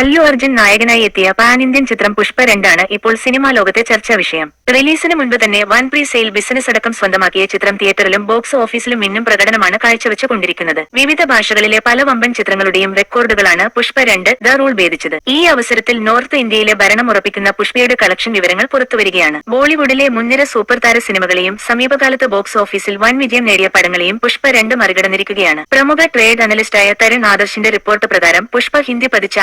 അല്ലു അർജുൻ നായകനായി എത്തിയ pan Indian ചിത്രം പുഷ്പ രണ്ടാണ് ഇപ്പോൾ സിനിമാ ലോകത്തെ ചർച്ചാ വിഷയം. റിലീസിന് മുൻപ് തന്നെ വൺ പ്രീ സെയിൽ ബിസിനസ് അടക്കം സ്വന്തമാക്കിയ ചിത്രം തിയേറ്ററിലും ബോക്സ് ഓഫീസിലും ഇന്നും പ്രകടനമാണ് കാഴ്ചവെച്ചുകൊണ്ടിരിക്കുന്നത്. വിവിധ ഭാഷകളിലെ പല വമ്പൻ ചിത്രങ്ങളുടെയും റെക്കോർഡുകളാണ് പുഷ്പ രണ്ട് ദ റൂൾ ഭേദിച്ചത്. ഈ അവസരത്തിൽ നോർത്ത് ഇന്ത്യയിലെ ഭരണം ഉറപ്പിക്കുന്ന പുഷ്പയുടെ കളക്ഷൻ വിവരങ്ങൾ പുറത്തുവരികയാണ്. ബോളിവുഡിലെ മുൻനിര സൂപ്പർ താര സിനിമകളെയും സമീപകാലത്ത് ബോക്സ് ഓഫീസിൽ വൻ വിജയം നേടിയ പടങ്ങളെയും പുഷ്പ രണ്ട് മറികടന്നിരിക്കുകയാണ്. പ്രമുഖ ട്രേഡ് അനലിസ്റ്റായ തരുൺ ആദർശിന്റെ റിപ്പോർട്ട് പ്രകാരം പുഷ്പ ഹിന്ദി പതിച്ച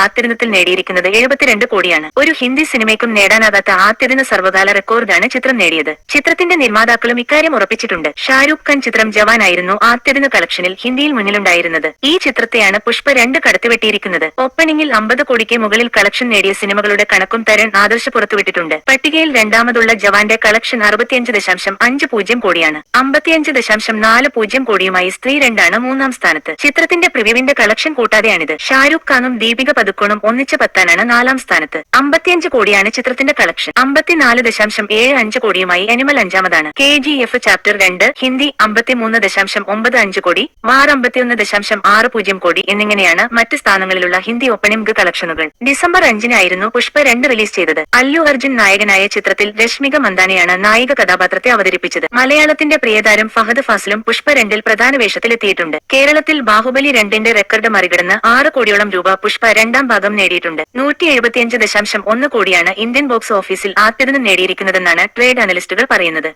ആദ്യദിനത്തിൽ നേടിയിരിക്കുന്നത് എഴുപത്തിരണ്ട് കോടിയാണ്. ഒരു ഹിന്ദി സിനിമയ്ക്കും നേടാനാകാത്ത ആദ്യദിന സർവകാല റെക്കോർഡാണ് ചിത്രം നേടിയത്. ചിത്രത്തിന്റെ നിർമ്മാതാക്കളും ഇക്കാര്യം ഉറപ്പിച്ചിട്ടുണ്ട്. ഷാരൂഖ് ഖാൻ ചിത്രം ജവാനായിരുന്നു ആദ്യദിന കളക്ഷനിൽ ഹിന്ദിയിൽ മുന്നിലുണ്ടായിരുന്നത്. ഈ ചിത്രത്തെയാണ് പുഷ്പ രണ്ട് കടത്തിവെട്ടിയിരിക്കുന്നത്. ഓപ്പണിംഗിൽ അമ്പത് കോടിക്ക് മുകളിൽ കളക്ഷൻ നേടിയ സിനിമകളുടെ കണക്കും തരൺ ആദർശ് പുറത്തുവിട്ടിട്ടുണ്ട്. പട്ടികയിൽ രണ്ടാമതുള്ള ജവാന്റെ കളക്ഷൻ അറുപത്തിയഞ്ച് ദശാംശം അഞ്ച് പൂജ്യം കോടിയാണ്. അമ്പത്തിയഞ്ച് ദശാംശം നാല് പൂജ്യം കോടിയുമായി സ്ത്രീ രണ്ടാണ് മൂന്നാം സ്ഥാനത്ത്. ചിത്രത്തിന്റെ പ്രിവ്യൂവിന്റെ കളക്ഷൻ കൂട്ടാതെയാണിത്. ഷാരൂഖ് ഖാനും ദീപിക പതുക്കോണും ഒന്നിച്ച് പത്താനാണ് നാലാം സ്ഥാനത്ത്. അമ്പത്തിയഞ്ച് കോടിയാണ് ചിത്രത്തിന്റെ കളക്ഷൻ. അമ്പത്തിനാല് ദശാംശം ഏഴ് അഞ്ച് കോടിയുമായി അനിമൽ അഞ്ചാമതാണ്. കെ ജി എഫ് ചാപ്റ്റർ രണ്ട് ഹിന്ദി അമ്പത്തിമൂന്ന് ദശാംശം ഒമ്പത് അഞ്ച് കോടി വാർ അമ്പത്തിയൊന്ന് ദശാംശം ആറ് പൂജ്യം കോടി എന്നിങ്ങനെയാണ് മറ്റ് സ്ഥാനങ്ങളിലുള്ള ഹിന്ദി ഓപ്പണിംഗ് കളക്ഷനുകൾ. ഡിസംബർ അഞ്ചിനായിരുന്നു പുഷ്പ രണ്ട് റിലീസ് ചെയ്തത്. അല്ലു അർജുൻ നായകനായ ചിത്രത്തിൽ രശ്മിക മന്ദാനയാണ് നായിക കഥാപാത്രത്തെ അവതരിപ്പിച്ചത്. മലയാളത്തിന്റെ പ്രിയതാരം ഫഹദ് ഫാസിലും പുഷ്പ രണ്ടിൽ പ്രധാന വേഷത്തിലെത്തിയിട്ടുണ്ട്. കേരളത്തിൽ ബാഹുബലി രണ്ടിന്റെ റെക്കോർഡ് മറികടന്ന് ആറ് കോടിയോളം രൂപ പുഷ്പ രണ്ടാം ഭാഗം നേടിയിട്ടുണ്ട്. നൂറ്റി എഴുപത്തിയഞ്ച് ദശാംശം ഒന്ന് കോടിയാണ് ഇന്ത്യൻ ബോക്സ് ഓഫീസിൽ ആദ്യദിനം നേടിയിരിക്കുന്നതെന്നാണ് ട്രേഡ് അനലിസ്റ്റുകൾ പറയുന്നത്.